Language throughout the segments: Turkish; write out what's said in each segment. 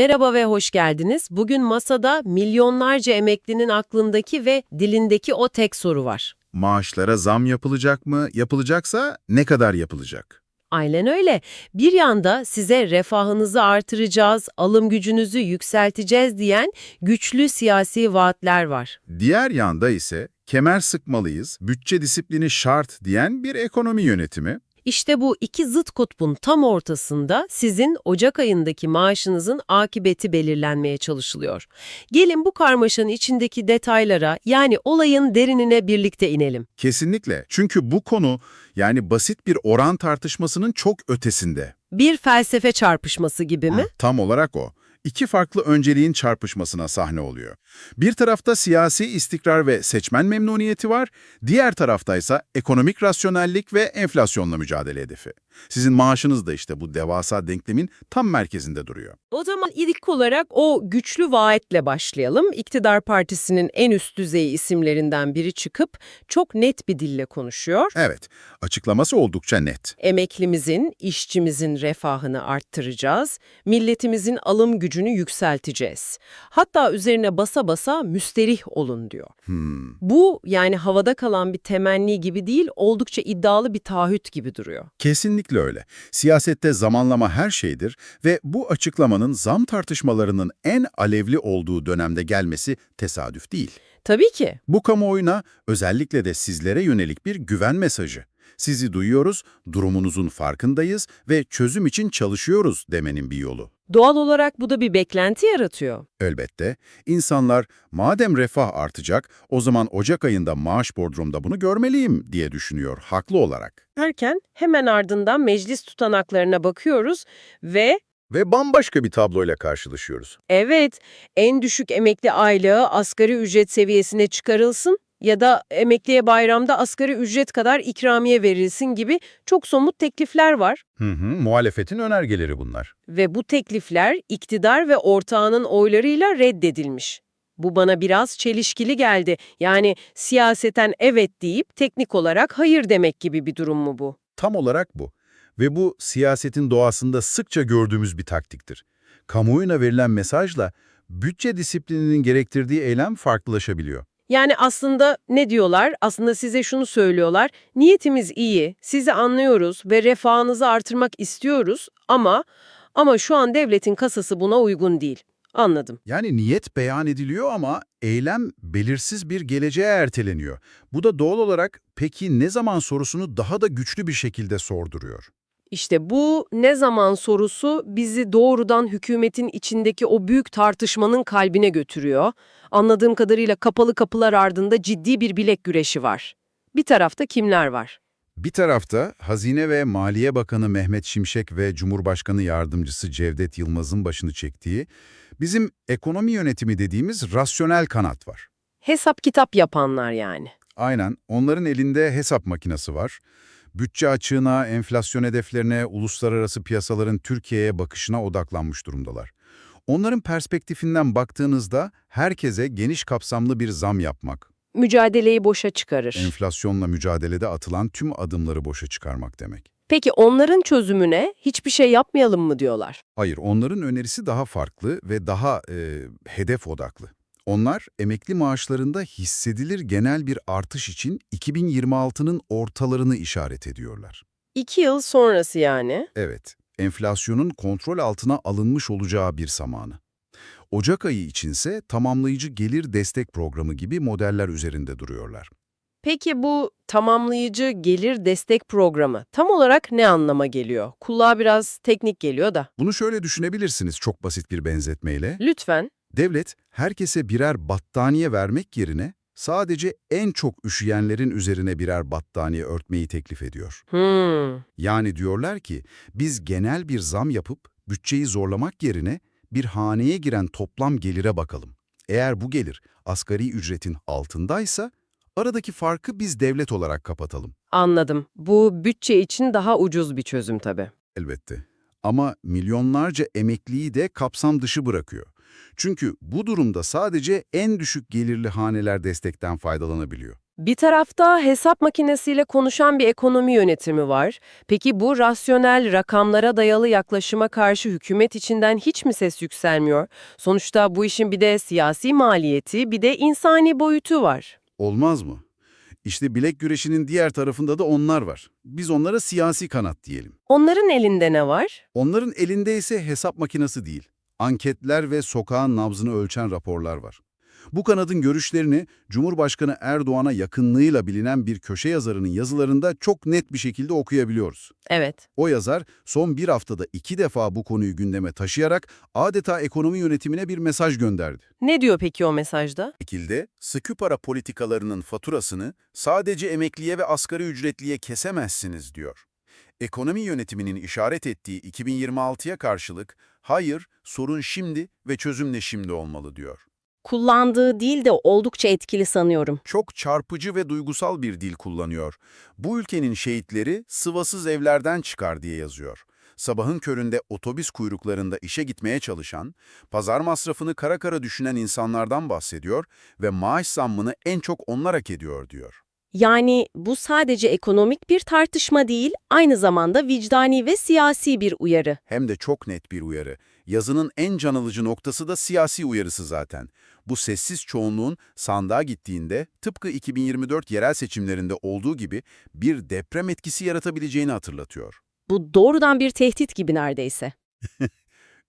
Merhaba ve hoş geldiniz. Bugün masada milyonlarca emeklinin aklındaki ve dilindeki o tek soru var. Maaşlara zam yapılacak mı? Yapılacaksa ne kadar yapılacak? Aynen öyle. Bir yanda size refahınızı artıracağız, alım gücünüzü yükselteceğiz diyen güçlü siyasi vaatler var. Diğer yanda ise kemer sıkmalıyız, bütçe disiplini şart diyen bir ekonomi yönetimi. İşte bu iki zıt kutbun tam ortasında sizin Ocak ayındaki maaşınızın akıbeti belirlenmeye çalışılıyor. Gelin bu karmaşanın içindeki detaylara yani olayın derinine birlikte inelim. Kesinlikle. Çünkü bu konu yani basit bir oran tartışmasının çok ötesinde. Bir felsefe çarpışması gibi mi? Tam olarak o. İki farklı önceliğin çarpışmasına sahne oluyor. Bir tarafta siyasi istikrar ve seçmen memnuniyeti var, diğer taraftaysa ekonomik rasyonellik ve enflasyonla mücadele hedefi. Sizin maaşınız da işte bu devasa denklemin tam merkezinde duruyor. O zaman ilk olarak o güçlü vaatle başlayalım. İktidar Partisi'nin en üst düzey isimlerinden biri çıkıp çok net bir dille konuşuyor. Evet, açıklaması oldukça net. Emeklimizin, işçimizin refahını arttıracağız, milletimizin alım gücünü yükselteceğiz. Hatta üzerine basa basa müsterih olun diyor. Hmm. Bu yani havada kalan bir temenni gibi değil, oldukça iddialı bir taahhüt gibi duruyor. Kesinlikle öyle. Siyasette zamanlama her şeydir ve bu açıklamanın zam tartışmalarının en alevli olduğu dönemde gelmesi tesadüf değil. Tabii ki. Bu kamuoyuna özellikle de sizlere yönelik bir güven mesajı. Sizi duyuyoruz, durumunuzun farkındayız ve çözüm için çalışıyoruz demenin bir yolu. Doğal olarak bu da bir beklenti yaratıyor. Elbette insanlar madem refah artacak o zaman Ocak ayında maaş bordromda bunu görmeliyim diye düşünüyor haklı olarak. Derken hemen ardından meclis tutanaklarına bakıyoruz ve Ve bambaşka bir tabloyla karşılaşıyoruz. evet en düşük emekli aylığı asgari ücret seviyesine çıkarılsın ya da emekliye bayramda asgari ücret kadar ikramiye verilsin gibi çok somut teklifler var. Hı hı, muhalefetin önergeleri bunlar. Ve bu teklifler iktidar ve ortağının oylarıyla reddedilmiş. Bu bana biraz çelişkili geldi. Yani siyaseten evet deyip teknik olarak hayır demek gibi bir durum mu bu? Tam olarak bu. Ve bu siyasetin doğasında sıkça gördüğümüz bir taktiktir. Kamuoyuna verilen mesajla bütçe disiplininin gerektirdiği eylem farklılaşabiliyor. Yani aslında ne diyorlar? Aslında size şunu söylüyorlar. Niyetimiz iyi, sizi anlıyoruz ve refahınızı artırmak istiyoruz ama ama şu an devletin kasası buna uygun değil. Anladım. Yani niyet beyan ediliyor ama eylem belirsiz bir geleceğe erteleniyor. Bu da doğal olarak peki ne zaman sorusunu daha da güçlü bir şekilde sorduruyor. İşte bu ne zaman sorusu bizi doğrudan hükümetin içindeki o büyük tartışmanın kalbine götürüyor. Anladığım kadarıyla kapalı kapılar ardında ciddi bir bilek güreşi var. Bir tarafta kimler var? Bir tarafta Hazine ve Maliye Bakanı Mehmet Şimşek ve Cumhurbaşkanı Yardımcısı Cevdet Yılmaz'ın başını çektiği bizim ekonomi yönetimi dediğimiz rasyonel kanat var. Hesap kitap yapanlar yani. Aynen, onların elinde hesap makinesi var. Bütçe açığına, enflasyon hedeflerine, uluslararası piyasaların Türkiye'ye bakışına odaklanmış durumdalar. Onların perspektifinden baktığınızda herkese geniş kapsamlı bir zam yapmak, Mücadeleyi boşa çıkarır. enflasyonla mücadelede atılan tüm adımları boşa çıkarmak demek. Peki onların çözümüne hiçbir şey yapmayalım mı diyorlar? Hayır, onların önerisi daha farklı ve daha e, hedef odaklı. Onlar emekli maaşlarında hissedilir genel bir artış için 2026'nın ortalarını işaret ediyorlar. İki yıl sonrası yani. Evet, enflasyonun kontrol altına alınmış olacağı bir zamanı. Ocak ayı içinse tamamlayıcı gelir destek programı gibi modeller üzerinde duruyorlar. Peki bu tamamlayıcı gelir destek programı tam olarak ne anlama geliyor? Kulağa biraz teknik geliyor da. Bunu şöyle düşünebilirsiniz çok basit bir benzetmeyle. Lütfen. Devlet herkese birer battaniye vermek yerine sadece en çok üşüyenlerin üzerine birer battaniye örtmeyi teklif ediyor. Hmm. Yani diyorlar ki biz genel bir zam yapıp bütçeyi zorlamak yerine bir haneye giren toplam gelire bakalım. Eğer bu gelir asgari ücretin altındaysa aradaki farkı biz devlet olarak kapatalım. Anladım. Bu bütçe için daha ucuz bir çözüm tabii. Elbette. Ama milyonlarca emekliyi de kapsam dışı bırakıyor. Çünkü bu durumda sadece en düşük gelirli haneler destekten faydalanabiliyor. Bir tarafta hesap makinesiyle konuşan bir ekonomi yönetimi var. Peki bu rasyonel, rakamlara dayalı yaklaşıma karşı hükümet içinden hiç mi ses yükselmiyor? Sonuçta bu işin bir de siyasi maliyeti, bir de insani boyutu var. Olmaz mı? İşte bilek güreşinin diğer tarafında da onlar var. Biz onlara siyasi kanat diyelim. Onların elinde ne var? Onların elinde ise hesap makinesi değil. Anketler ve sokağın nabzını ölçen raporlar var. Bu kanadın görüşlerini Cumhurbaşkanı Erdoğan'a yakınlığıyla bilinen bir köşe yazarının yazılarında çok net bir şekilde okuyabiliyoruz. Evet. O yazar son bir haftada iki defa bu konuyu gündeme taşıyarak adeta ekonomi yönetimine bir mesaj gönderdi. Ne diyor peki o mesajda? şekilde sıkı para politikalarının faturasını sadece emekliye ve asgari ücretliye kesemezsiniz diyor. Ekonomi yönetiminin işaret ettiği 2026'ya karşılık hayır sorun şimdi ve çözüm de şimdi olmalı diyor. Kullandığı dil de oldukça etkili sanıyorum. Çok çarpıcı ve duygusal bir dil kullanıyor. Bu ülkenin şehitleri sıvasız evlerden çıkar diye yazıyor. Sabahın köründe otobüs kuyruklarında işe gitmeye çalışan, pazar masrafını kara kara düşünen insanlardan bahsediyor ve maaş zammını en çok onlar hak ediyor diyor. Yani bu sadece ekonomik bir tartışma değil, aynı zamanda vicdani ve siyasi bir uyarı. Hem de çok net bir uyarı. Yazının en can alıcı noktası da siyasi uyarısı zaten. Bu sessiz çoğunluğun sandığa gittiğinde tıpkı 2024 yerel seçimlerinde olduğu gibi bir deprem etkisi yaratabileceğini hatırlatıyor. Bu doğrudan bir tehdit gibi neredeyse.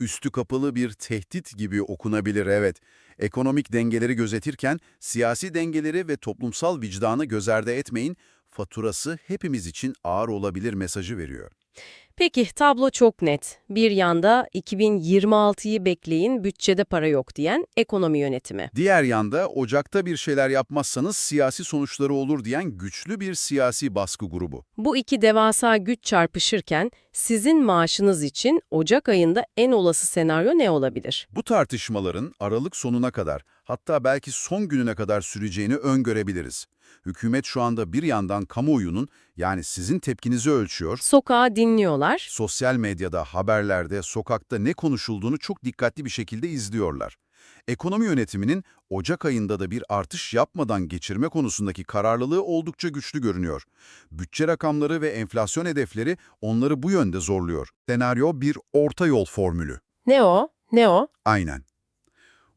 Üstü kapalı bir tehdit gibi okunabilir evet. Ekonomik dengeleri gözetirken siyasi dengeleri ve toplumsal vicdanı göz ardı etmeyin, faturası hepimiz için ağır olabilir mesajı veriyor. Peki tablo çok net. Bir yanda 2026'yı bekleyin, bütçede para yok diyen ekonomi yönetimi. Diğer yanda Ocak'ta bir şeyler yapmazsanız siyasi sonuçları olur diyen güçlü bir siyasi baskı grubu. Bu iki devasa güç çarpışırken sizin maaşınız için Ocak ayında en olası senaryo ne olabilir? Bu tartışmaların Aralık sonuna kadar hatta belki son gününe kadar süreceğini öngörebiliriz. Hükümet şu anda bir yandan kamuoyunun yani sizin tepkinizi ölçüyor, Sokağa dinliyorlar. Sosyal medyada, haberlerde, sokakta ne konuşulduğunu çok dikkatli bir şekilde izliyorlar. Ekonomi yönetiminin Ocak ayında da bir artış yapmadan geçirme konusundaki kararlılığı oldukça güçlü görünüyor. Bütçe rakamları ve enflasyon hedefleri onları bu yönde zorluyor. Senaryo bir orta yol formülü. Ne o? Ne o? Aynen.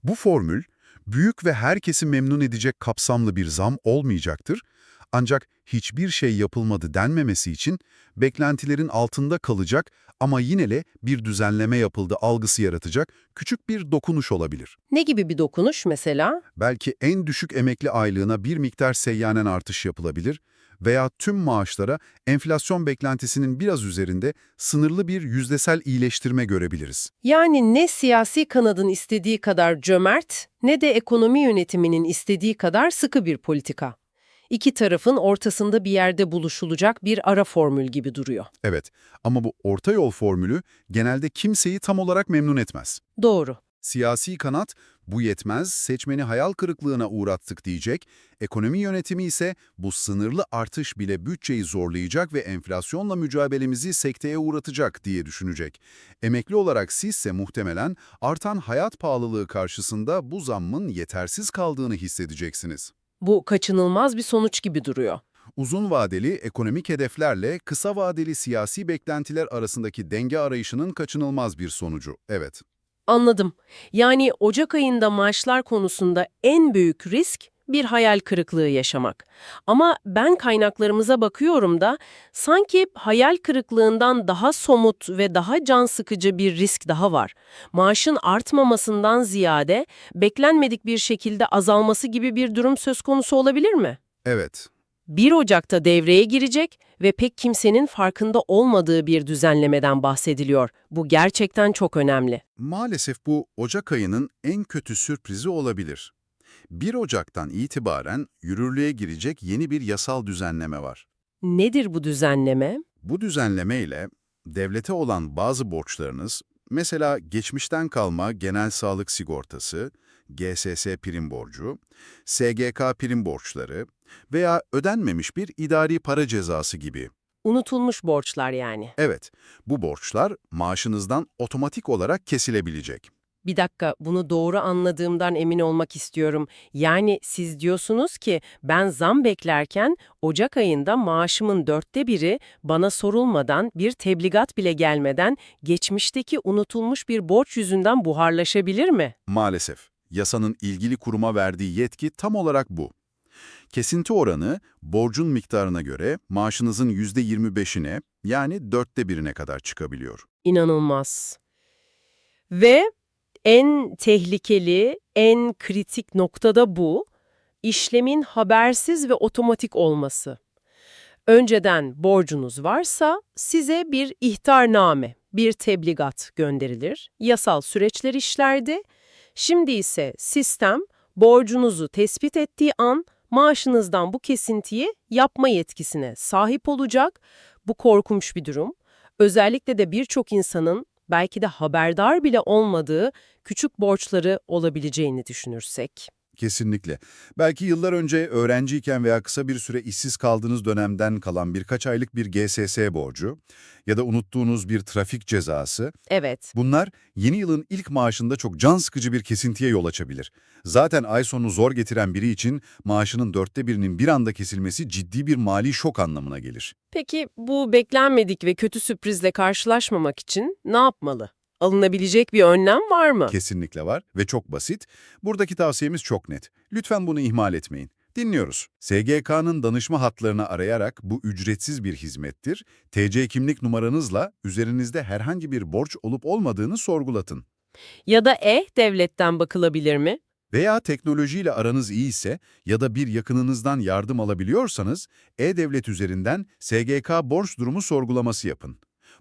Bu formül, büyük ve herkesi memnun edecek kapsamlı bir zam olmayacaktır. Ancak hiçbir şey yapılmadı denmemesi için beklentilerin altında kalacak ama yine de bir düzenleme yapıldı algısı yaratacak küçük bir dokunuş olabilir. Ne gibi bir dokunuş mesela? Belki en düşük emekli aylığına bir miktar seyyanen artış yapılabilir veya tüm maaşlara enflasyon beklentisinin biraz üzerinde sınırlı bir yüzdesel iyileştirme görebiliriz. Yani ne siyasi kanadın istediği kadar cömert, ne de ekonomi yönetiminin istediği kadar sıkı bir politika. İki tarafın ortasında bir yerde buluşulacak bir ara formül gibi duruyor. Evet ama bu orta yol formülü genelde kimseyi tam olarak memnun etmez. Doğru. Siyasi kanat bu yetmez, seçmeni hayal kırıklığına uğrattık diyecek, ekonomi yönetimi ise bu sınırlı artış bile bütçeyi zorlayacak ve enflasyonla mücadelemizi sekteye uğratacak diye düşünecek. Emekli olarak sizse muhtemelen artan hayat pahalılığı karşısında bu zammın yetersiz kaldığını hissedeceksiniz. Bu kaçınılmaz bir sonuç gibi duruyor. Uzun vadeli ekonomik hedeflerle kısa vadeli siyasi beklentiler arasındaki denge arayışının kaçınılmaz bir sonucu, evet. Anladım. Yani Ocak ayında maaşlar konusunda en büyük risk bir hayal kırıklığı yaşamak. Ama ben kaynaklarımıza bakıyorum da sanki hayal kırıklığından daha somut ve daha can sıkıcı bir risk daha var. Maaşın artmamasından ziyade beklenmedik bir şekilde azalması gibi bir durum söz konusu olabilir mi? Evet, 1 Ocak'ta devreye girecek ve pek kimsenin farkında olmadığı bir düzenlemeden bahsediliyor. Bu gerçekten çok önemli. Maalesef bu Ocak ayının en kötü sürprizi olabilir. 1 Ocak'tan itibaren yürürlüğe girecek yeni bir yasal düzenleme var. Nedir bu düzenleme? Bu düzenleme ile devlete olan bazı borçlarınız, mesela geçmişten kalma genel sağlık sigortası, GSS prim borcu, SGK prim borçları veya ödenmemiş bir idari para cezası gibi. Unutulmuş borçlar yani. Evet, bu borçlar maaşınızdan otomatik olarak kesilebilecek. Bir dakika, bunu doğru anladığımdan emin olmak istiyorum. Yani siz diyorsunuz ki ben zam beklerken Ocak ayında maaşımın dörtte biri bana sorulmadan, bir tebligat bile gelmeden geçmişteki unutulmuş bir borç yüzünden buharlaşabilir mi? Maalesef, yasanın ilgili kuruma verdiği yetki tam olarak bu. Kesinti oranı, borcun miktarına göre maaşınızın %25'ine yani dörtte birine kadar çıkabiliyor. İnanılmaz. Ve en tehlikeli, en kritik noktada bu, işlemin habersiz ve otomatik olması. Önceden borcunuz varsa size bir ihtarname, bir tebligat gönderilir, yasal süreçler işlerdi. Şimdi ise sistem borcunuzu tespit ettiği an maaşınızdan bu kesintiyi yapma yetkisine sahip olacak. Bu korkunç bir durum. Özellikle de birçok insanın belki de haberdar bile olmadığı küçük borçları olabileceğini düşünürsek. Kesinlikle. Belki yıllar önce öğrenciyken veya kısa bir süre işsiz kaldığınız dönemden kalan birkaç aylık bir GSS borcu ya da unuttuğunuz bir trafik cezası, Evet, bunlar yeni yılın ilk maaşında çok can sıkıcı bir kesintiye yol açabilir. Zaten ay sonu zor getiren biri için maaşının dörtte birinin bir anda kesilmesi ciddi bir mali şok anlamına gelir. peki bu beklenmedik ve kötü sürprizle karşılaşmamak için ne yapmalı? Alınabilecek bir önlem var mı? Kesinlikle var ve çok basit. Buradaki tavsiyemiz çok net. Lütfen bunu ihmal etmeyin. Dinliyoruz. SGK'nın danışma hatlarını arayarak bu ücretsiz bir hizmettir. TC kimlik numaranızla üzerinizde herhangi bir borç olup olmadığını sorgulatın. Ya da e-devletten bakılabilir mi? Veya teknolojiyle aranız iyi ise ya da bir yakınınızdan yardım alabiliyorsanız e-devlet üzerinden SGK borç durumu sorgulaması yapın.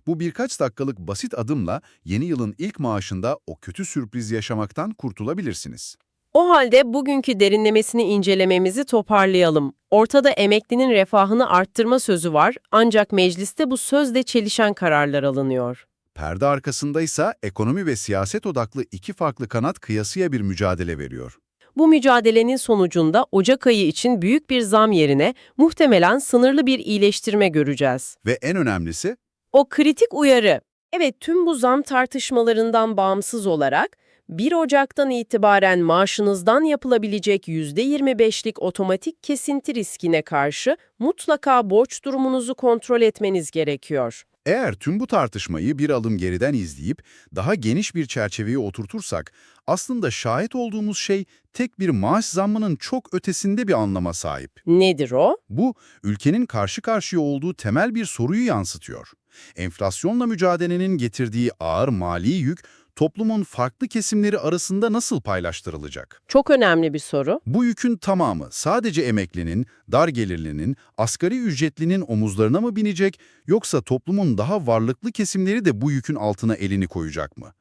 Bu birkaç dakikalık basit adımla yeni yılın ilk maaşında o kötü sürpriz yaşamaktan kurtulabilirsiniz. O halde bugünkü derinlemesini incelememizi toparlayalım. Ortada emeklinin refahını arttırma sözü var ancak mecliste bu sözle çelişen kararlar alınıyor. Perde arkasındaysa ekonomi ve siyaset odaklı iki farklı kanat kıyasıya bir mücadele veriyor. Bu mücadelenin sonucunda Ocak ayı için büyük bir zam yerine muhtemelen sınırlı bir iyileştirme göreceğiz. Ve en önemlisi O kritik uyarı. Evet tüm bu zam tartışmalarından bağımsız olarak 1 Ocak'tan itibaren maaşınızdan yapılabilecek %25'lik otomatik kesinti riskine karşı mutlaka borç durumunuzu kontrol etmeniz gerekiyor. eğer tüm bu tartışmayı bir alım geriden izleyip daha geniş bir çerçeveye oturtursak aslında şahit olduğumuz şey tek bir maaş zammının çok ötesinde bir anlama sahip. Nedir o? Bu, ülkenin karşı karşıya olduğu temel bir soruyu yansıtıyor. Enflasyonla mücadelenin getirdiği ağır mali yük, toplumun farklı kesimleri arasında nasıl paylaştırılacak? Çok önemli bir soru. Bu yükün tamamı sadece emeklinin, dar gelirlinin, asgari ücretlinin omuzlarına mı binecek, yoksa toplumun daha varlıklı kesimleri de bu yükün altına elini koyacak mı?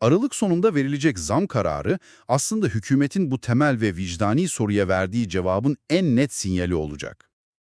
Aralık sonunda verilecek zam kararı aslında hükümetin bu temel ve vicdani soruya verdiği cevabın en net sinyali olacak.